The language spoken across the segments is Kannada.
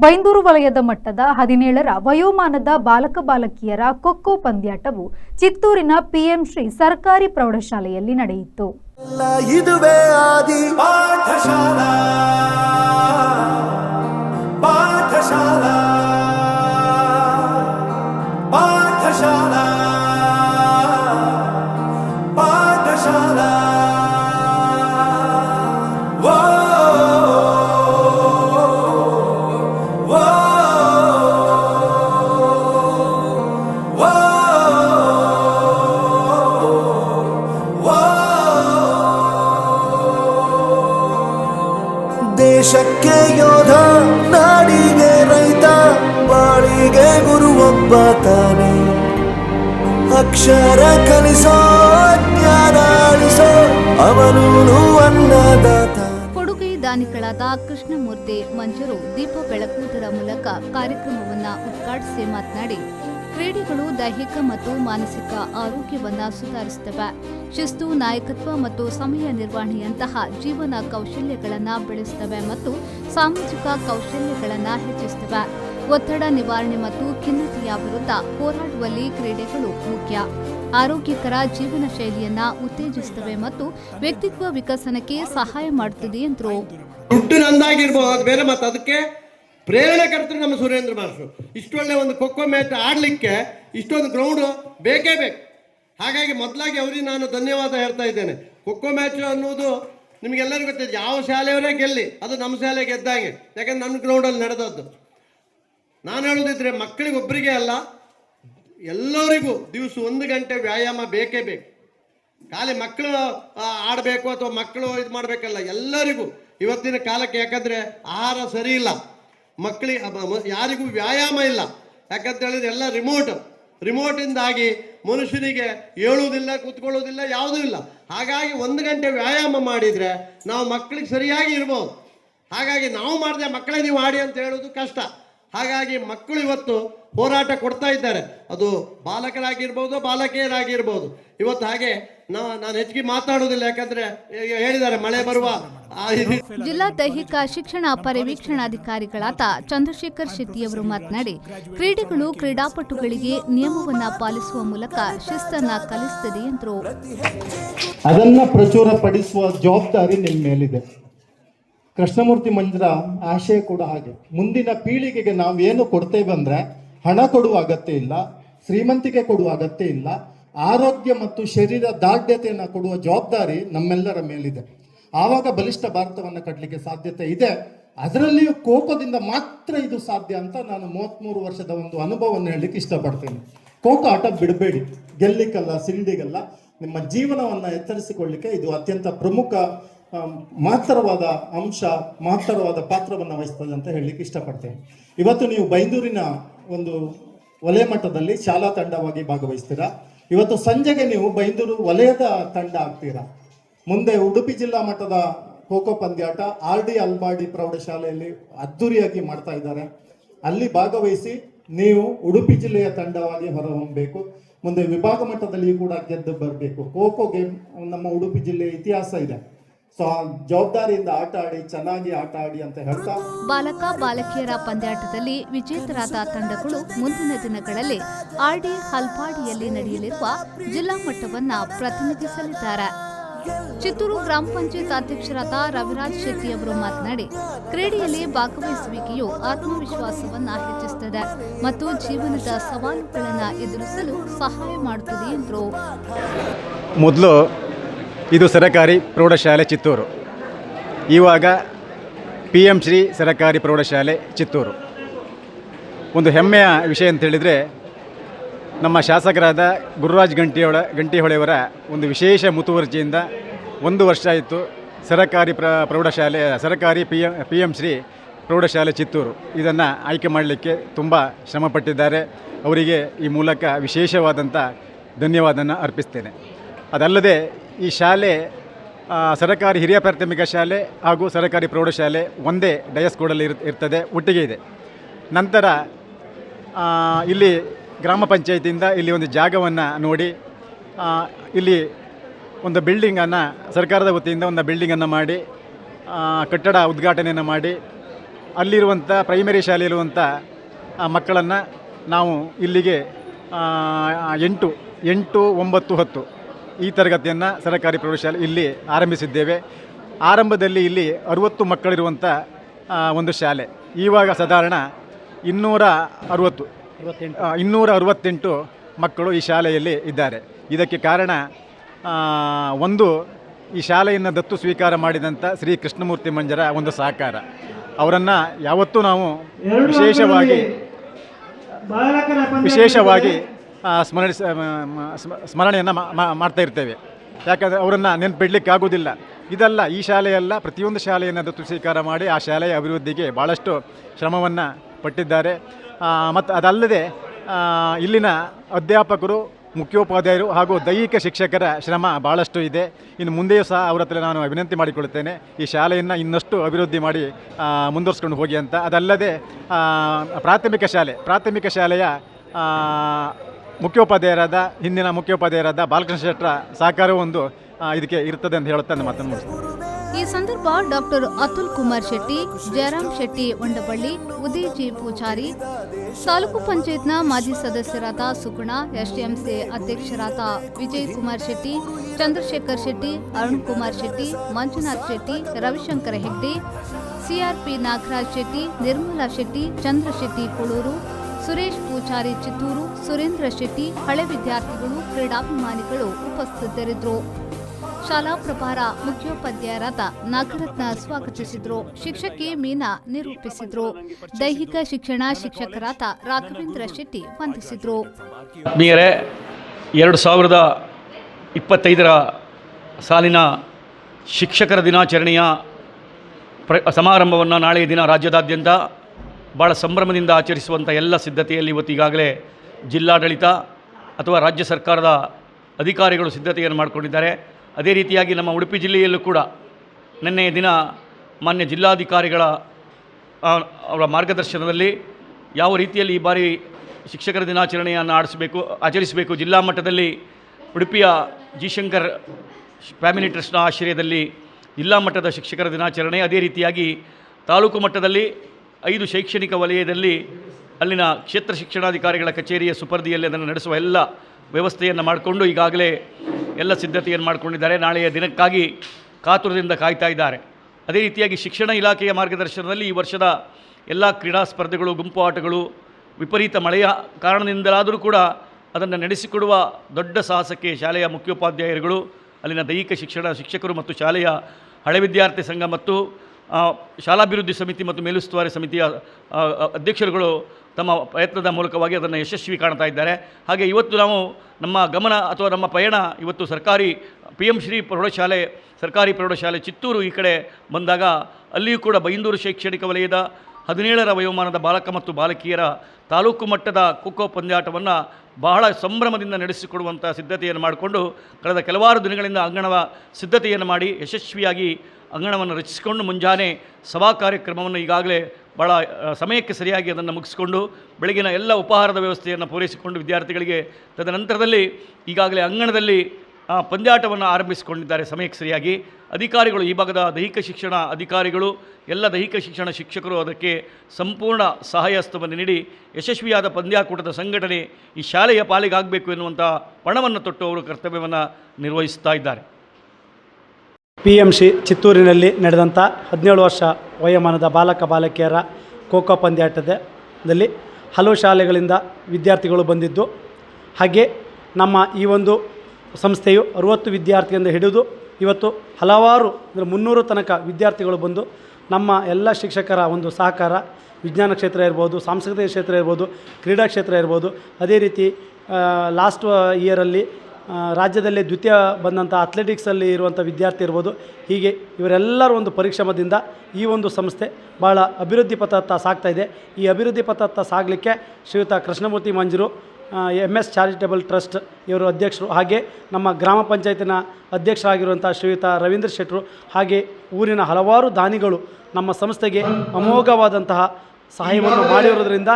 ಬೈಂದೂರು ವಲಯದ ಮಟ್ಟದ ಹದಿನೇಳರ ವಯೋಮಾನದ ಬಾಲಕ ಬಾಲಕಿಯರ ಖೋಖೋ ಪಂದ್ಯಾಟವು ಚಿತ್ತೂರಿನ ಪಿಎಂ ಶ್ರೀ ಸರ್ಕಾರಿ ಪ್ರೌಢಶಾಲೆಯಲ್ಲಿ ನಡೆಯಿತು. ಪಾಠಶಾಲಾ. ಗುರುವೊಬ್ಬ ತಾನೆ ಅಕ್ಷರ ಕಲಿಸೋ, ಜ್ಞಾನ ಅಳಿಸೋ, ಅವನು ಅನ್ನದಾತ ಕೊಡುಗೆ ದಾನಿಗಳಾದ ಕೃಷ್ಣಮೂರ್ತಿ, ಮಂಜರು, ದೀಪ ಬೆಳಗುವುದರ ಮೂಲಕ ಕಾರ್ಯಕ್ರಮವನ್ನು ಉದ್ಘಾಟಿಸಿ ಮಾತನಾಡಿ, ಕ್ರೀಡೆಗಳು ದೈಹಿಕ ಮತ್ತು ಮಾನಸಿಕ ಆರೋಗ್ಯವನ್ನು ಸುಧಾರಿಸುತ್ತವೆ. ಶಿಸ್ತು, ನಾಯಕತ್ವ ಮತ್ತು ಸಮಯ ನಿರ್ವಹಣೆಯಂತಹ ಜೀವನ ಕೌಶಲ್ಯಗಳನ್ನು ಬೆಳೆಸುತ್ತವೆ ಮತ್ತು ಸಾಮಾಜಿಕ ಕೌಶಲ್ಯಗಳನ್ನು ಹೆಚ್ಚಿಸುತ್ತವೆ. ಒತ್ತಡ ನಿವಾರಣೆ ಮತ್ತು ಖಿನ್ನತೆಯ ವಿರುದ್ಧ ಹೋರಾಡುವಲ್ಲಿ ಕ್ರೀಡೆಗಳು ಮುಖ್ಯ. ಆರೋಗ್ಯಕರ ಜೀವನ ಶೈಲಿಯನ್ನ ಉತ್ತೇಜಿಸುತ್ತವೆ ಮತ್ತು ವ್ಯಕ್ತಿತ್ವ ವಿಕಸನಕ್ಕೆ ಸಹಾಯ ಮಾಡುತ್ತದೆ ಎಂದರು. ಹುಟ್ಟು ನಂದಾಗಿರ್ಬೋದು ಬೇರೆ ಮತ್ತು ಅದಕ್ಕೆ ಪ್ರೇರಣೆ ಕರ್ತರು ನಮ್ಮ ಸುರೇಂದ್ರ ಮಾಸ್ಟರ್. ಇಷ್ಟೊಳ್ಳೆ ಒಂದು ಖೋಖೋ ಮ್ಯಾಚ್ ಆಡಲಿಕ್ಕೆ ಇಷ್ಟೊಂದು ಗ್ರೌಂಡು ಬೇಕೇ ಬೇಕು. ಹಾಗಾಗಿ ಮೊದಲಾಗಿ ಅವರಿಗೆ ನಾನು ಧನ್ಯವಾದ ಹೇಳ್ತಾ ಇದ್ದೇನೆ. ಖೋಖೋ ಮ್ಯಾಚ್ ಅನ್ನೋದು ನಿಮಗೆಲ್ಲರಿಗೂ ಗೊತ್ತಿದೆ, ಯಾವ ಶಾಲೆಯವರೇ ಗೆಲ್ಲಿ, ಅದು ನಮ್ಮ ಶಾಲೆ ಗೆದ್ದಾಗೆ. ಯಾಕಂದ್ರೆ ನನ್ನ ಗ್ರೌಂಡಲ್ಲಿ ನಡೆದದ್ದು. ನಾನು ಹೇಳೋದಿದ್ರೆ ಮಕ್ಕಳಿಗೆ ಒಬ್ಬರಿಗೆ ಅಲ್ಲ, ಎಲ್ಲರಿಗೂ ದಿವಸ ಒಂದು ಗಂಟೆ ವ್ಯಾಯಾಮ ಬೇಕೇ ಬೇಕು. ಖಾಲಿ ಮಕ್ಕಳು ಆಡಬೇಕು ಅಥವಾ ಮಕ್ಕಳು ಇದು ಮಾಡಬೇಕಲ್ಲ, ಎಲ್ಲರಿಗೂ ಇವತ್ತಿನ ಕಾಲಕ್ಕೆ ಯಾಕಂದರೆ ಆಹಾರ ಸರಿ ಇಲ್ಲ. ಮಕ್ಕಳಿಗೆ ಯಾರಿಗೂ ವ್ಯಾಯಾಮ ಇಲ್ಲ. ಯಾಕಂತ ಹೇಳಿದ್ರೆ ಎಲ್ಲ ರಿಮೋಟ್ ರಿಮೋಟಿಂದಾಗಿ ಮನುಷ್ಯನಿಗೆ ಏಳುವುದಿಲ್ಲ ಕೂತ್ಕೊಳ್ಳೋದಿಲ್ಲ ಯಾವುದೂ ಇಲ್ಲ. ಹಾಗಾಗಿ ಒಂದು ಗಂಟೆ ವ್ಯಾಯಾಮ ಮಾಡಿದರೆ ನಾವು ಮಕ್ಕಳಿಗೆ ಸರಿಯಾಗಿ ಇರ್ಬೋದು. ಹಾಗಾಗಿ ನಾವು ಮಾಡಿದೆ ಮಕ್ಕಳೇ ನೀವು ಆಡಿ ಅಂತ ಹೇಳೋದು ಕಷ್ಟ. ಹಾಗಾಗಿ ಮಕ್ಕಳು ಇವತ್ತು ಹೋರಾಟ ಕೊಡ್ತಾ ಇದ್ದಾರೆ. ಅದು ಬಾಲಕರಾಗಿರ್ಬೋದು ಬಾಲಕಿಯರಾಗಿರ್ಬೋದು. ಇವತ್ತು ಹಾಗೆ ನಾವು ನಾನು ಹೆಚ್ಚಿಗೆ ಮಾತಾಡೋದಿಲ್ಲ ಯಾಕಂದ್ರೆ ಹೇಳಿದ್ದಾರೆ ಮಳೆ ಬರುವ ಜಿಲ್ಲಾ ದೈಹಿಕ ಶಿಕ್ಷಣ ಪರಿವೀಕ್ಷಣಾಧಿಕಾರಿಗಳಾದ ಚಂದ್ರಶೇಖರ್ ಶೆಟ್ಟಿಯವರು ಮಾತನಾಡಿ ಕ್ರೀಡೆಗಳು ಕ್ರೀಡಾಪಟುಗಳಿಗೆ ನಿಯಮವನ್ನ ಪಾಲಿಸುವ ಮೂಲಕ ಶಿಸ್ತನ್ನ ಕಲಿಸುತ್ತದೆ ಎಂದರು. ಅದನ್ನ ಪ್ರಚುರಪಡಿಸುವ ಜವಾಬ್ದಾರಿ ನಿಮ್ಮ ಮೇಲಿದೆ. ಕೃಷ್ಣಮೂರ್ತಿ ಮಂದಿರ ಆಶಯ ಕೂಡ ಹಾಗೆ. ಮುಂದಿನ ಪೀಳಿಗೆಗೆ ನಾವೇನು ಕೊಡ್ತೇವೆ ಅಂದರೆ ಹಣ ಕೊಡುವ ಅಗತ್ಯ ಇಲ್ಲ, ಶ್ರೀಮಂತಿಕೆ ಕೊಡುವ ಅಗತ್ಯ ಇಲ್ಲ, ಆರೋಗ್ಯ ಮತ್ತು ಶರೀರ ದಾರ್ಢ್ಯತೆಯನ್ನು ಕೊಡುವ ಜವಾಬ್ದಾರಿ ನಮ್ಮೆಲ್ಲರ ಮೇಲಿದೆ. ಆವಾಗ ಬಲಿಷ್ಠ ಭಾರತವನ್ನು ಕಟ್ಟಲಿಕ್ಕೆ ಸಾಧ್ಯತೆ ಇದೆ. ಅದರಲ್ಲಿಯೂ ಕೋಪದಿಂದ ಮಾತ್ರ ಇದು ಸಾಧ್ಯ ಅಂತ ನಾನು ಮೂವತ್ತ್ಮೂರು ವರ್ಷದ ಒಂದು ಅನುಭವವನ್ನು ಹೇಳಲಿಕ್ಕೆ ಇಷ್ಟಪಡ್ತೇನೆ. ಕೋಕ ಆಟ ಬಿಡಬೇಡಿ. ಗೆಲ್ಲಿಕ್ಕಲ್ಲ ಸಿಂಡಿಗಲ್ಲ ನಿಮ್ಮ ಜೀವನವನ್ನು ಎತ್ತರಿಸಿಕೊಳ್ಳಿಕ್ಕೆ ಇದು ಅತ್ಯಂತ ಪ್ರಮುಖ ಮಹತ್ತರವಾದ ಅಂಶ, ಮಹತ್ತರವಾದ ಪಾತ್ರವನ್ನು ವಹಿಸ್ತದೆ ಅಂತ ಹೇಳಲಿಕ್ಕೆ ಇಷ್ಟಪಡ್ತೇನೆ. ಇವತ್ತು ನೀವು ಬೈಂದೂರಿನ ಒಂದು ವಲಯ ಮಟ್ಟದಲ್ಲಿ ಶಾಲಾ ತಂಡವಾಗಿ ಭಾಗವಹಿಸ್ತೀರಾ? ಇವತ್ತು ಸಂಜೆಗೆ ನೀವು ಬೈಂದೂರು ವಲಯದ ತಂಡ ಆಗ್ತೀರಾ? ಮುಂದೆ ಉಡುಪಿ ಜಿಲ್ಲಾ ಮಟ್ಟದ ಖೋಖೋ ಪಂದ್ಯಾಟ ಆರ್ ಡಿ ಅಲ್ಬಾಡಿ ಪ್ರೌಢಶಾಲೆಯಲ್ಲಿ ಅದ್ದೂರಿಯಾಗಿ ಮಾಡ್ತಾ ಇದ್ದಾರೆ. ಅಲ್ಲಿ ಭಾಗವಹಿಸಿ ನೀವು ಉಡುಪಿ ಜಿಲ್ಲೆಯ ತಂಡವಾಗಿ ಹೊರಹೊಮ್ಮಬೇಕು ಮುಂದೆ ವಿಭಾಗ ಮಟ್ಟದಲ್ಲಿಯೂ ಕೂಡ ಗೆದ್ದು ಬರಬೇಕು. ಖೋಖೋ ಗೇಮ್ ನಮ್ಮ ಉಡುಪಿ ಜಿಲ್ಲೆಯ ಇತಿಹಾಸ ಇದೆ. ಸೊ ಜವಾಬ್ದಾರಿಯಿಂದ ಆಟ ಆಡಿ ಚೆನ್ನಾಗಿ ಆಟ ಆಡಿ ಅಂತ ಹೇಳ್ತಾ ಬಾಲಕ ಬಾಲಕಿಯರ ಪಂದ್ಯಾಟದಲ್ಲಿ ವಿಜೇತರಾದ ತಂಡಗಳು ಮುಂದಿನ ದಿನಗಳಲ್ಲಿ ಆರ್ಡಿ ಹಲ್ಪಾಡಿಯಲ್ಲಿ ನಡೆಯಲಿರುವ ಜಿಲ್ಲಾ ಮಟ್ಟವನ್ನ ಪ್ರತಿನಿಧಿಸಲಿದ್ದಾರೆ. ಚಿತ್ತೂರು ಗ್ರಾಮ ಪಂಚಾಯತ್ ಅಧ್ಯಕ್ಷರಾದ ರವಿರಾಜ್ ಶೆಟ್ಟಿ ಅವರು ಮಾತನಾಡಿ ಕ್ರೀಡೆಯಲ್ಲಿ ಭಾಗವಹಿಸುವಿಕೆಯು ಆತ್ಮವಿಶ್ವಾಸವನ್ನ ಹೆಚ್ಚಿಸುತ್ತದೆ ಮತ್ತು ಜೀವನದ ಸವಾಲುಗಳನ್ನು ಎದುರಿಸಲು ಸಹಾಯ ಮಾಡುತ್ತದೆ ಎಂದರು. ಮೊದಲು ಇದು ಸರಕಾರಿ ಪ್ರೌಢಶಾಲೆ ಚಿತ್ತೂರು. ಇವಾಗ ಪಿ ಎಂ ಶ್ರೀ ಸರಕಾರಿ ಪ್ರೌಢಶಾಲೆ ಚಿತ್ತೂರು. ಒಂದು ಹೆಮ್ಮೆಯ ವಿಷಯ ಅಂತ ಹೇಳಿದರೆ ನಮ್ಮ ಶಾಸಕರಾದ ಗುರುರಾಜ್ ಗಂಟಿಯೊಳ, ಗಂಟಿಹೊಳೆಯವರ ಒಂದು ವಿಶೇಷ ಮುತುವರ್ಜಿಯಿಂದ ಒಂದು ವರ್ಷ ಆಯಿತು ಸರಕಾರಿ ಪ್ರ, ಪ್ರೌಢಶಾಲೆ, ಸರಕಾರಿ P M P M Shri ಪ್ರೌಢಶಾಲೆ ಚಿತ್ತೂರು. ಇದನ್ನು ಆಯ್ಕೆ ಮಾಡಲಿಕ್ಕೆ ತುಂಬ ಶ್ರಮಪಟ್ಟಿದ್ದಾರೆ. ಅವರಿಗೆ ಈ ಮೂಲಕ ವಿಶೇಷವಾದಂಥ ಧನ್ಯವಾದನ ಅರ್ಪಿಸ್ತೇನೆ. ಅದಲ್ಲದೆ ಈ ಶಾಲೆ ಸರಕಾರಿ ಹಿರಿಯ ಪ್ರಾಥಮಿಕ ಶಾಲೆ ಹಾಗೂ ಸರಕಾರಿ ಪ್ರೌಢಶಾಲೆ ಒಂದೇ ಡಯಸ್ ಕೋಡಲ್ಲಿ ಇರ್, ಇರ್ತದೆ, ಒಟ್ಟಿಗೆ ಇದೆ. ನಂತರ ಇಲ್ಲಿ ಗ್ರಾಮ ಪಂಚಾಯತಿಯಿಂದ ಇಲ್ಲಿ ಒಂದು ಜಾಗವನ್ನು ನೋಡಿ ಇಲ್ಲಿ ಒಂದು ಬಿಲ್ಡಿಂಗನ್ನು, ಸರ್ಕಾರದ ವತಿಯಿಂದ ಒಂದು ಬಿಲ್ಡಿಂಗನ್ನು ಮಾಡಿ ಕಟ್ಟಡ ಉದ್ಘಾಟನೆಯನ್ನು ಮಾಡಿ, ಅಲ್ಲಿರುವಂಥ ಪ್ರೈಮರಿ ಶಾಲೆಯಲ್ಲಿರುವಂಥ ಮಕ್ಕಳನ್ನು ನಾವು ಇಲ್ಲಿಗೆ ಎಂಟು ಎಂಟು, ಒಂಬತ್ತು, ಹತ್ತು ಈ ತರಗತಿಯನ್ನು ಸರ್ಕಾರಿ ಪ್ರೌಢಶಾಲೆ ಇಲ್ಲಿ ಆರಂಭಿಸಿದ್ದೇವೆ. ಆರಂಭದಲ್ಲಿ ಇಲ್ಲಿ ಅರುವತ್ತು ಮಕ್ಕಳಿರುವಂಥ ಒಂದು ಶಾಲೆ. ಇವಾಗ ಸಾಧಾರಣ ಇನ್ನೂರ ಅರುವತ್ತು ಇನ್ನೂರ ಅರುವತ್ತೆಂಟು ಮಕ್ಕಳು ಈ ಶಾಲೆಯಲ್ಲಿ ಇದ್ದಾರೆ. ಇದಕ್ಕೆ ಕಾರಣ ಒಂದು ಈ ಶಾಲೆಯನ್ನು ದತ್ತು ಸ್ವೀಕಾರ ಮಾಡಿದಂಥ ಶ್ರೀ ಕೃಷ್ಣಮೂರ್ತಿ ಮಂಜರ ಒಂದು ಸಹಕಾರ. ಅವರನ್ನು ಯಾವತ್ತೂ ನಾವು ವಿಶೇಷವಾಗಿ ವಿಶೇಷವಾಗಿ ಆ, ಸ್ಮರಣಿಸ ಮ- ಮ- ಸ್ಮ- ಸ್ಮರಣೆಯನ್ನು ಮಾಡ್ತಾ ಇರ್ತೇವೆ. ಯಾಕಂದರೆ ಅವರನ್ನು ನೆನಪಿಡ್ಲಿಕ್ಕೆ ಆಗೋದಿಲ್ಲ. ಇದಲ್ಲ ಈ ಶಾಲೆಯಲ್ಲ ಪ್ರತಿಯೊಂದು ಶಾಲೆಯನ್ನು ದತ್ತು ಸ್ವೀಕಾರ ಮಾಡಿ ಆ ಶಾಲೆಯ ಅಭಿವೃದ್ಧಿಗೆ ಭಾಳಷ್ಟು ಶ್ರಮವನ್ನು ಪಟ್ಟಿದ್ದಾರೆ. ಮತ್ತು ಅದಲ್ಲದೆ ಇಲ್ಲಿನ ಅಧ್ಯಾಪಕರು ಮುಖ್ಯೋಪಾಧ್ಯಾಯರು ಹಾಗೂ ದೈಹಿಕ ಶಿಕ್ಷಕರ ಶ್ರಮ ಭಾಳಷ್ಟು ಇದೆ. ಇನ್ನು ಮುಂದೆಯೂ ಸಹ ಅವರ ಹತ್ರ ನಾನು ವಿನಂತಿ ಮಾಡಿಕೊಳ್ಳುತ್ತೇನೆ. ಈ ಶಾಲೆಯನ್ನು ಇನ್ನಷ್ಟು ಅಭಿವೃದ್ಧಿ ಮಾಡಿ ಮುಂದುವರಿಸ್ಕೊಂಡು ಹೋಗಿ ಅಂತ. ಅದಲ್ಲದೆ ಪ್ರಾಥಮಿಕ ಶಾಲೆ ಪ್ರಾಥಮಿಕ ಶಾಲೆಯ ಮುಖ್ಯೋಪಾಧ್ಯಾಯರಾದ, ಹಿಂದಿನ ಮುಖ್ಯೋಪಾಧ್ಯಾಯರಾದ ಬಾಲಕೃಷ್ಣ ಶೆಟ್ಟರ ಸಹಕಾರ ಒಂದು ಇದಕ್ಕೆ ಇರ್ತದೆ ಅಂತ ಹೇಳುತ್ತೆ ನನ್ನ ಮಾತನ್ನು ಈ ಸಂದರ್ಭ ಡಾಕ್ಟರ್ ಅತುಲ್ ಕುಮಾರ್ ಶೆಟ್ಟಿ, ಜಯರಾಮ್ ಶೆಟ್ಟಿ ಒಂಡಬಳ್ಳಿ ಉದಯ್ ಜಿ ಪೂಜಾರಿ, ತಾಲೂಕು ಪಂಚಾಯತ್ನ ಮಾಜಿ ಸದಸ್ಯರಾದ ಸುಗುಣ, ಎಸ್ಡಿಎಂಸಿ ಅಧ್ಯಕ್ಷರಾದ ವಿಜಯ್ ಕುಮಾರ್ ಶೆಟ್ಟಿ, ಚಂದ್ರಶೇಖರ್ ಶೆಟ್ಟಿ, ಅರುಣ್ ಕುಮಾರ್ ಶೆಟ್ಟಿ, ಮಂಜುನಾಥ್ ಶೆಟ್ಟಿ, ರವಿಶಂಕರ ಹೆಗ್ಡೆ, ಸಿಆರ್ಪಿ ನಾಗರಾಜ್ ಶೆಟ್ಟಿ, ನಿರ್ಮಲಾ ಶೆಟ್ಟಿ ಚಂದ್ರಶೆಟ್ಟಿ ಕೊಳೂರು ಸುರೇಶ್ ಪೂಜಾರಿ ಚಿತ್ತೂರು, ಸುರೇಂದ್ರ ಶೆಟ್ಟಿ, ಹಳೆ ವಿದ್ಯಾರ್ಥಿಗಳು, ಕ್ರೀಡಾಭಿಮಾನಿಗಳು ಉಪಸ್ಥಿತರಿದ್ದರು. ಶಾಲಾ ಪ್ರಭಾರ ಮುಖ್ಯೋಪಾಧ್ಯಾಯರಾದ ನಾಗರತ್ನ ಸ್ವಾಗತಿಸಿದ್ರು. ಶಿಕ್ಷಕಿ ಮೀನಾ ನಿರೂಪಿಸಿದ್ರು. ದೈಹಿಕ ಶಿಕ್ಷಣ ಶಿಕ್ಷಕರಾದ ರಾಘವೇಂದ್ರ ಶೆಟ್ಟಿ ವಂದಿಸಿದ್ರು. ಎರಡು ಸಾವಿರದ ಇಪ್ಪತ್ತೈದರ ಸಾಲಿನ ಶಿಕ್ಷಕರ ದಿನಾಚರಣೆಯ ಪ್ರ, ಸಮಾರಂಭವನ್ನು ನಾಳೆಯ ದಿನ ರಾಜ್ಯದಾದ್ಯಂತ ಭಾಳ ಸಂಭ್ರಮದಿಂದ ಆಚರಿಸುವಂಥ ಎಲ್ಲ ಸಿದ್ಧತೆಯಲ್ಲಿ ಇವತ್ತೀಗಾಗಲೇ ಜಿಲ್ಲಾಡಳಿತ ಅಥವಾ ರಾಜ್ಯ ಸರ್ಕಾರದ ಅಧಿಕಾರಿಗಳು ಸಿದ್ಧತೆಯನ್ನು ಮಾಡಿಕೊಂಡಿದ್ದಾರೆ. ಅದೇ ರೀತಿಯಾಗಿ ನಮ್ಮ ಉಡುಪಿ ಜಿಲ್ಲೆಯಲ್ಲೂ ಕೂಡ ನಿನ್ನೆ ದಿನ ಮಾನ್ಯ ಜಿಲ್ಲಾಧಿಕಾರಿಗಳ ಅವರ ಮಾರ್ಗದರ್ಶನದಲ್ಲಿ ಯಾವ ರೀತಿಯಲ್ಲಿ ಈ ಬಾರಿ ಶಿಕ್ಷಕರ ದಿನಾಚರಣೆಯನ್ನು ಆಡಿಸಬೇಕು, ಆಚರಿಸಬೇಕು ಜಿಲ್ಲಾ ಮಟ್ಟದಲ್ಲಿ ಉಡುಪಿಯ ಜಿಶಂಕರ್ ಫ್ಯಾಮಿಲಿ ಟ್ರಸ್ಟ್ನ ಆಶ್ರಯದಲ್ಲಿ ಜಿಲ್ಲಾ ಮಟ್ಟದ ಶಿಕ್ಷಕರ ದಿನಾಚರಣೆ. ಅದೇ ರೀತಿಯಾಗಿ ತಾಲೂಕು ಮಟ್ಟದಲ್ಲಿ ಐದು ಶೈಕ್ಷಣಿಕ ವಲಯದಲ್ಲಿ ಅಲ್ಲಿನ ಕ್ಷೇತ್ರ ಶಿಕ್ಷಣಾಧಿಕಾರಿಗಳ ಕಚೇರಿಯ ಸುಪರ್ದಿಯಲ್ಲಿ ಅದನ್ನು ನಡೆಸುವ ಎಲ್ಲ ವ್ಯವಸ್ಥೆಯನ್ನು ಮಾಡಿಕೊಂಡು ಈಗಾಗಲೇ ಎಲ್ಲ ಸಿದ್ಧತೆಯನ್ನು ಮಾಡಿಕೊಂಡಿದ್ದಾರೆ. ನಾಳೆಯ ದಿನಕ್ಕಾಗಿ ಕಾತುರದಿಂದ ಕಾಯ್ತಾ ಇದ್ದಾರೆ. ಅದೇ ರೀತಿಯಾಗಿ ಶಿಕ್ಷಣ ಇಲಾಖೆಯ ಮಾರ್ಗದರ್ಶನದಲ್ಲಿ ಈ ವರ್ಷದ ಎಲ್ಲ ಕ್ರೀಡಾ ಸ್ಪರ್ಧೆಗಳು, ಗುಂಪು ಆಟಗಳು, ವಿಪರೀತ ಮಳೆಯ ಕಾರಣದಿಂದಲಾದರೂ ಕೂಡ ಅದನ್ನು ನಡೆಸಿಕೊಡುವ ದೊಡ್ಡ ಸಾಹಸಕ್ಕೆ ಶಾಲೆಯ ಮುಖ್ಯೋಪಾಧ್ಯಾಯರುಗಳು, ಅಲ್ಲಿನ ದೈಹಿಕ ಶಿಕ್ಷಣ ಶಿಕ್ಷಕರು ಮತ್ತು ಶಾಲೆಯ ಹಳೆ ವಿದ್ಯಾರ್ಥಿ ಸಂಘ ಮತ್ತು ಶಾಲಾಭಿವೃದ್ಧಿ ಸಮಿತಿ ಮತ್ತು ಮೇಲುಸ್ತುವಾರಿ ಸಮಿತಿಯ ಅಧ್ಯಕ್ಷರುಗಳು ತಮ್ಮ ಪ್ರಯತ್ನದ ಮೂಲಕವಾಗಿ ಅದನ್ನು ಯಶಸ್ವಿ ಕಾಣ್ತಾ ಇದ್ದಾರೆ. ಹಾಗೆ ಇವತ್ತು ನಾವು ನಮ್ಮ ಗಮನ ಅಥವಾ ನಮ್ಮ ಪಯಣ ಇವತ್ತು ಸರ್ಕಾರಿ ಪಿ ಎಂ ಶ್ರೀ ಪ್ರೌಢಶಾಲೆ, ಸರ್ಕಾರಿ ಪ್ರೌಢಶಾಲೆ ಚಿತ್ತೂರು ಈ ಕಡೆ ಬಂದಾಗ ಅಲ್ಲಿಯೂ ಕೂಡ ಬೈಂದೂರು ಶೈಕ್ಷಣಿಕ ವಲಯದ ಹದಿನೇಳರ ವಯೋಮಾನದ ಬಾಲಕ ಮತ್ತು ಬಾಲಕಿಯರ ತಾಲೂಕು ಮಟ್ಟದ ಖೋಖೋ ಪಂದ್ಯಾಟವನ್ನು ಬಹಳ ಸಂಭ್ರಮದಿಂದ ನಡೆಸಿಕೊಡುವಂಥ ಸಿದ್ಧತೆಯನ್ನು ಮಾಡಿಕೊಂಡು ಕಳೆದ ಕೆಲವಾರು ದಿನಗಳಿಂದ ಅಂಗಣವ ಸಿದ್ಧತೆಯನ್ನು ಮಾಡಿ ಯಶಸ್ವಿಯಾಗಿ ಅಂಗಣವನ್ನು ರಚಿಸಿಕೊಂಡು ಮುಂಜಾನೆ ಸಭಾ ಕಾರ್ಯಕ್ರಮವನ್ನು ಈಗಾಗಲೇ ಭಾಳ ಸಮಯಕ್ಕೆ ಸರಿಯಾಗಿ ಅದನ್ನು ಮುಗಿಸಿಕೊಂಡು ಬೆಳಗಿನ ಎಲ್ಲ ಉಪಹಾರದ ವ್ಯವಸ್ಥೆಯನ್ನು ಪೂರೈಸಿಕೊಂಡು ವಿದ್ಯಾರ್ಥಿಗಳಿಗೆ ತದನಂತರದಲ್ಲಿ ಈಗಾಗಲೇ ಅಂಗಣದಲ್ಲಿ ಪಂದ್ಯಾಟವನ್ನು ಆರಂಭಿಸಿಕೊಂಡಿದ್ದಾರೆ ಸಮಯಕ್ಕೆ ಸರಿಯಾಗಿ. ಅಧಿಕಾರಿಗಳು, ಈ ಭಾಗದ ದೈಹಿಕ ಶಿಕ್ಷಣ ಅಧಿಕಾರಿಗಳು, ಎಲ್ಲ ದೈಹಿಕ ಶಿಕ್ಷಣ ಶಿಕ್ಷಕರು ಅದಕ್ಕೆ ಸಂಪೂರ್ಣ ಸಹಾಯ ಹಸ್ತವನ್ನು ನೀಡಿ ಯಶಸ್ವಿಯಾದ ಪಂದ್ಯಾಕೂಟದ ಸಂಘಟನೆ ಈ ಶಾಲೆಯ ಪಾಲಿಗಾಗಬೇಕು ಎನ್ನುವಂಥ ಪಣವನ್ನು ತೊಟ್ಟು ಅವರು ಕರ್ತವ್ಯವನ್ನು ನಿರ್ವಹಿಸ್ತಾ ಇದ್ದಾರೆ. ಪಿ ಎಂ ಸಿ ಚಿತ್ತೂರಿನಲ್ಲಿ ನಡೆದಂಥ ಹದಿನೇಳು ವರ್ಷ ವಯೋಮಾನದ ಬಾಲಕ ಬಾಲಕಿಯರ ಖೋಖೋ ಪಂದ್ಯಾಟದಲ್ಲಿ ಹಲವು ಶಾಲೆಗಳಿಂದ ವಿದ್ಯಾರ್ಥಿಗಳು ಬಂದಿದ್ದು, ಹಾಗೆ ನಮ್ಮ ಈ ಒಂದು ಸಂಸ್ಥೆಯು ಅರುವತ್ತು ವಿದ್ಯಾರ್ಥಿಯಿಂದ ಹಿಡಿದು ಇವತ್ತು ಹಲವಾರು, ಅಂದರೆ ಮುನ್ನೂರು ತನಕ ವಿದ್ಯಾರ್ಥಿಗಳು ಬಂದು ನಮ್ಮ ಎಲ್ಲ ಶಿಕ್ಷಕರ ಒಂದು ಸಹಕಾರ, ವಿಜ್ಞಾನ ಕ್ಷೇತ್ರ ಇರ್ಬೋದು, ಸಾಂಸ್ಕೃತಿಕ ಕ್ಷೇತ್ರ ಇರ್ಬೋದು, ಕ್ರೀಡಾ ಕ್ಷೇತ್ರ ಇರ್ಬೋದು, ಅದೇ ರೀತಿ ಲಾಸ್ಟ್ ಇಯರಲ್ಲಿ ರಾಜ್ಯದಲ್ಲೇ ದ್ವಿತೀಯ ಬಂದಂಥ ಅಥ್ಲೆಟಿಕ್ಸಲ್ಲಿ ಇರುವಂಥ ವಿದ್ಯಾರ್ಥಿ ಇರ್ಬೋದು. ಹೀಗೆ ಇವರೆಲ್ಲರ ಒಂದು ಪರಿಶ್ರಮದಿಂದ ಈ ಒಂದು ಸಂಸ್ಥೆ ಭಾಳ ಅಭಿವೃದ್ಧಿ ಪಥತ್ತ ಸಾಗ್ತಾ ಇದೆ. ಈ ಅಭಿವೃದ್ಧಿ ಪಥತ್ತ ಸಾಗಲಿಕ್ಕೆ ಶ್ರೀಯುತ ಕೃಷ್ಣಮೂರ್ತಿ ಮಂಜರು ಎಂ ಎಸ್ ಚಾರಿಟೇಬಲ್ ಟ್ರಸ್ಟ್ ಇವರು ಅಧ್ಯಕ್ಷರು. ಹಾಗೆ ನಮ್ಮ ಗ್ರಾಮ ಪಂಚಾಯತಿನ ಅಧ್ಯಕ್ಷರಾಗಿರುವಂಥ ಶ್ರೀಯುತ ರವೀಂದ್ರ ಶೆಟ್ಟರು ಹಾಗೆ ಊರಿನ ಹಲವಾರು ದಾನಿಗಳು ನಮ್ಮ ಸಂಸ್ಥೆಗೆ ಅಮೋಘವಾದಂತಹ ಸಹಾಯವನ್ನು ಮಾಡಿರೋದ್ರಿಂದ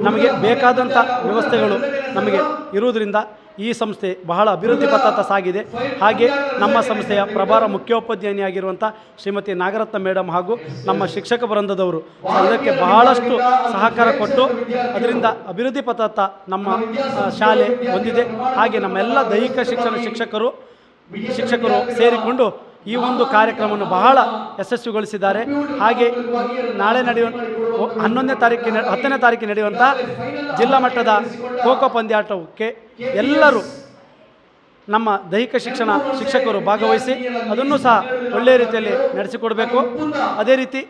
ನಮಗೆ ಬೇಕಾದಂಥ ವ್ಯವಸ್ಥೆಗಳು ನಮಗೆ ಇರುವುದರಿಂದ ಈ ಸಂಸ್ಥೆ ಬಹಳ ಅಭಿವೃದ್ಧಿ ಪಥತ್ತ ಸಾಗಿದೆ. ಹಾಗೆ ನಮ್ಮ ಸಂಸ್ಥೆಯ ಪ್ರಭಾರ ಮುಖ್ಯೋಪಾಧ್ಯಾಯಿನಿಯಾಗಿರುವಂಥ ಶ್ರೀಮತಿ ನಾಗರತ್ನ ಮೇಡಮ್ ಹಾಗೂ ನಮ್ಮ ಶಿಕ್ಷಕ ವೃಂದದವರು ಅದಕ್ಕೆ ಬಹಳಷ್ಟು ಸಹಕಾರ ಕೊಟ್ಟು ಅದರಿಂದ ಅಭಿವೃದ್ಧಿ ಪಥತ್ತ ನಮ್ಮ ಶಾಲೆ ಹೊಂದಿದೆ ಹಾಗೆ ನಮ್ಮೆಲ್ಲ ದೈಹಿಕ ಶಿಕ್ಷಣ ಶಿಕ್ಷಕರು ಶಿಕ್ಷಕರು ಸೇರಿಕೊಂಡು ಈ ಒಂದು ಕಾರ್ಯಕ್ರಮವನ್ನು ಬಹಳ ಯಶಸ್ವಿಗೊಳಿಸಿದ್ದಾರೆ. ಹಾಗೆ ನಾಳೆ ನಡೆಯುವ ಹನ್ನೊಂದನೇ ತಾರೀಕಿನ ಹತ್ತನೇ ತಾರೀಕಿಗೆ ನಡೆಯುವಂಥ ಜಿಲ್ಲಾ ಮಟ್ಟದ ಖೋಖೋ ಪಂದ್ಯಾಟಕ್ಕೆ ಎಲ್ಲರೂ ನಮ್ಮ ದೈಹಿಕ ಶಿಕ್ಷಣ ಶಿಕ್ಷಕರು ಭಾಗವಹಿಸಿ ಅದನ್ನು ಸಹ ಒಳ್ಳೆಯ ರೀತಿಯಲ್ಲಿ ನಡೆಸಿಕೊಡಬೇಕು. ಅದೇ ರೀತಿ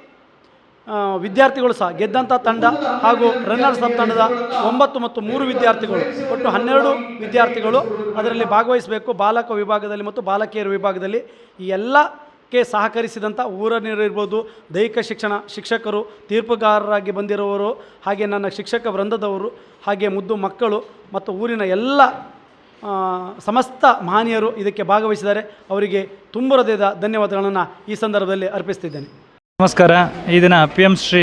ವಿದ್ಯಾರ್ಥಿಗಳು ಸಹ ಗೆದ್ದಂಥ ತಂಡ ಹಾಗೂ ರನ್ನರ್ಸ್ ಅಪ್ ತಂಡದ ಒಂಬತ್ತು ಮತ್ತು ಮೂರು ವಿದ್ಯಾರ್ಥಿಗಳು, ಒಟ್ಟು ಹನ್ನೆರಡು ವಿದ್ಯಾರ್ಥಿಗಳು ಅದರಲ್ಲಿ ಭಾಗವಹಿಸಬೇಕು. ಬಾಲಕ ವಿಭಾಗದಲ್ಲಿ ಮತ್ತು ಬಾಲಕಿಯರ ವಿಭಾಗದಲ್ಲಿ ಈ ಎಲ್ಲಕ್ಕೆ ಸಹಕರಿಸಿದಂಥ ಊರನ್ನಿರಬಹುದು ದೈಹಿಕ ಶಿಕ್ಷಣ ಶಿಕ್ಷಕರು, ತೀರ್ಪುಗಾರರಾಗಿ ಬಂದಿರುವವರು ಹಾಗೆ ನನ್ನ ಶಿಕ್ಷಕ ವೃಂದದವರು, ಹಾಗೆ ಮುದ್ದು ಮಕ್ಕಳು ಮತ್ತು ಊರಿನ ಎಲ್ಲ ಸಮಸ್ತ ಮಾನ್ಯರು ಇದಕ್ಕೆ ಭಾಗವಹಿಸಿದ್ದಾರೆ. ಅವರಿಗೆ ತುಂಬ ಹೃದಯದ ಧನ್ಯವಾದಗಳನ್ನು ಈ ಸಂದರ್ಭದಲ್ಲಿ ಅರ್ಪಿಸ್ತಿದ್ದೇನೆ. ನಮಸ್ಕಾರ. ಈ ದಿನ ಪಿ ಎಂ ಶ್ರೀ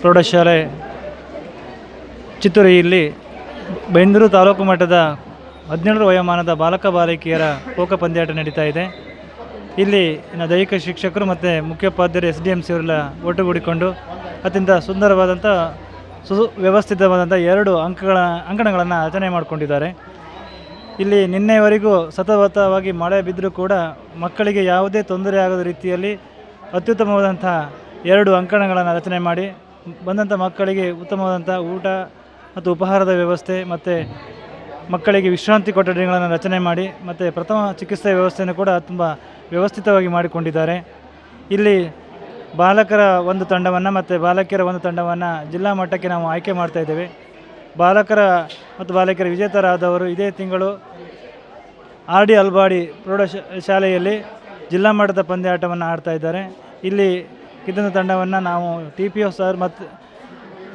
ಪ್ರೌಢಶಾಲೆ ಚಿತ್ತೂರಿಯಲ್ಲಿ ಬೈಂದೂರು ತಾಲೂಕು ಮಟ್ಟದ ಹದಿನೇಳರ ವಯೋಮಾನದ ಬಾಲಕ ಬಾಲಕಿಯರ ಖೋಖೋ ಪಂದ್ಯಾಟ ನಡೀತಾ ಇದೆ. ಇಲ್ಲಿ ದೈಹಿಕ ಶಿಕ್ಷಕರು ಮತ್ತು ಮುಖ್ಯೋಪಾಧ್ಯಾಯರು ಎಸ್ ಡಿ ಎಂ ಸಿ ಅವರೆಲ್ಲ ಒಟ್ಟುಗೂಡಿಕೊಂಡು ಅತ್ಯಂತ ಸುಂದರವಾದಂಥ ಸು ವ್ಯವಸ್ಥಿತವಾದಂಥ ಎರಡು ಅಂಕಗಳ ಅಂಕಣಗಳನ್ನು ರಚನೆ ಮಾಡಿಕೊಂಡಿದ್ದಾರೆ. ಇಲ್ಲಿ ನಿನ್ನೆವರೆಗೂ ಸತತವಾಗಿ ಮಳೆ ಬಿದ್ದರೂ ಕೂಡ ಮಕ್ಕಳಿಗೆ ಯಾವುದೇ ತೊಂದರೆ ಆಗದ ರೀತಿಯಲ್ಲಿ ಅತ್ಯುತ್ತಮವಾದಂಥ ಎರಡು ಅಂಕಣಗಳನ್ನು ರಚನೆ ಮಾಡಿ, ಬಂದಂಥ ಮಕ್ಕಳಿಗೆ ಉತ್ತಮವಾದಂಥ ಊಟ ಮತ್ತು ಉಪಹಾರದ ವ್ಯವಸ್ಥೆ ಮತ್ತು ಮಕ್ಕಳಿಗೆ ವಿಶ್ರಾಂತಿ ಕೊಠಡಿಗಳನ್ನು ರಚನೆ ಮಾಡಿ, ಮತ್ತು ಪ್ರಥಮ ಚಿಕಿತ್ಸೆ ವ್ಯವಸ್ಥೆಯನ್ನು ಕೂಡ ತುಂಬ ವ್ಯವಸ್ಥಿತವಾಗಿ ಮಾಡಿಕೊಂಡಿದ್ದಾರೆ. ಇಲ್ಲಿ ಬಾಲಕರ ಒಂದು ತಂಡವನ್ನು ಮತ್ತು ಬಾಲಕಿಯರ ಒಂದು ತಂಡವನ್ನು ಜಿಲ್ಲಾ ಮಟ್ಟಕ್ಕೆ ನಾವು ಆಯ್ಕೆ ಮಾಡ್ತಾ ಇದ್ದೇವೆ. ಬಾಲಕರ ಮತ್ತು ಬಾಲಕಿಯರ ವಿಜೇತರಾದವರು ಇದೇ ತಿಂಗಳು ಆರ್ ಡಿ ಅಲ್ಬಾಡಿ ಪ್ರೌಢ ಶಾಲೆಯಲ್ಲಿ ಜಿಲ್ಲಾ ಮಟ್ಟದ ಪಂದ್ಯಾಟವನ್ನು ಆಡ್ತಾ ಇದ್ದಾರೆ. ಇಲ್ಲಿ ಗೆದ್ದಂಥ ತಂಡವನ್ನು ನಾವು ಟಿ ಪಿ ಒ ಸರ್ ಮತ್ತು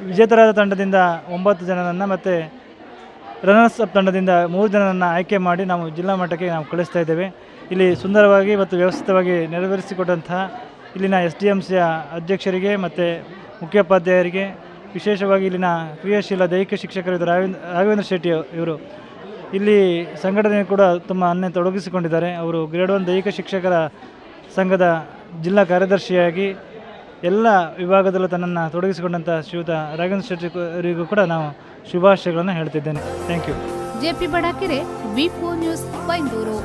ವಿಜೇತರಾದ ತಂಡದಿಂದ ಒಂಬತ್ತು ಜನರನ್ನು ಮತ್ತು ರನ್ನರ್ಸ್ ಅಪ್ ತಂಡದಿಂದ ಮೂರು ಜನರನ್ನು ಆಯ್ಕೆ ಮಾಡಿ ನಾವು ಜಿಲ್ಲಾ ಮಟ್ಟಕ್ಕೆ ನಾವು ಕಳಿಸ್ತಾ ಇದ್ದೇವೆ. ಇಲ್ಲಿ ಸುಂದರವಾಗಿ ಮತ್ತು ವ್ಯವಸ್ಥಿತವಾಗಿ ನೆರವೇರಿಸಿಕೊಟ್ಟಂತಹ ಇಲ್ಲಿನ ಎಸ್ ಡಿ ಎಂ ಸಿಯ ಅಧ್ಯಕ್ಷರಿಗೆ ಮತ್ತು ಮುಖ್ಯೋಪಾಧ್ಯಾಯರಿಗೆ, ವಿಶೇಷವಾಗಿ ಇಲ್ಲಿನ ಕ್ರಿಯಾಶೀಲ ದೈಹಿಕ ಶಿಕ್ಷಕರಿದ್ದ ರಾಘವೇಂದ್ರ ರಾಘವೇಂದ್ರ ಶೆಟ್ಟಿ ಇವರು. ಇಲ್ಲಿ ಸಂಘಟನೆ ಕೂಡ ತುಂಬ ಅನ್ನೆ ತೊಡಗಿಸಿಕೊಂಡಿದ್ದಾರೆ. ಅವರು ಗ್ರೇಡ್ ಒನ್ ದೈಹಿಕ ಶಿಕ್ಷಕರ ಸಂಘದ ಜಿಲ್ಲಾ ಕಾರ್ಯದರ್ಶಿಯಾಗಿ ಎಲ್ಲ ವಿಭಾಗದಲ್ಲೂ ತನ್ನನ್ನು ತೊಡಗಿಸಿಕೊಂಡಂಥ ಶ್ರೀಯುತ ರಾಘವೇಂದ್ರ ಶೆಟ್ಟಿ ಅವರಿಗೂ ಕೂಡ ನಾವು ಶುಭಾಶಯಗಳನ್ನು ಹೇಳ್ತಿದ್ದೇನೆ. Thank you JP Badakere, V news Byndoor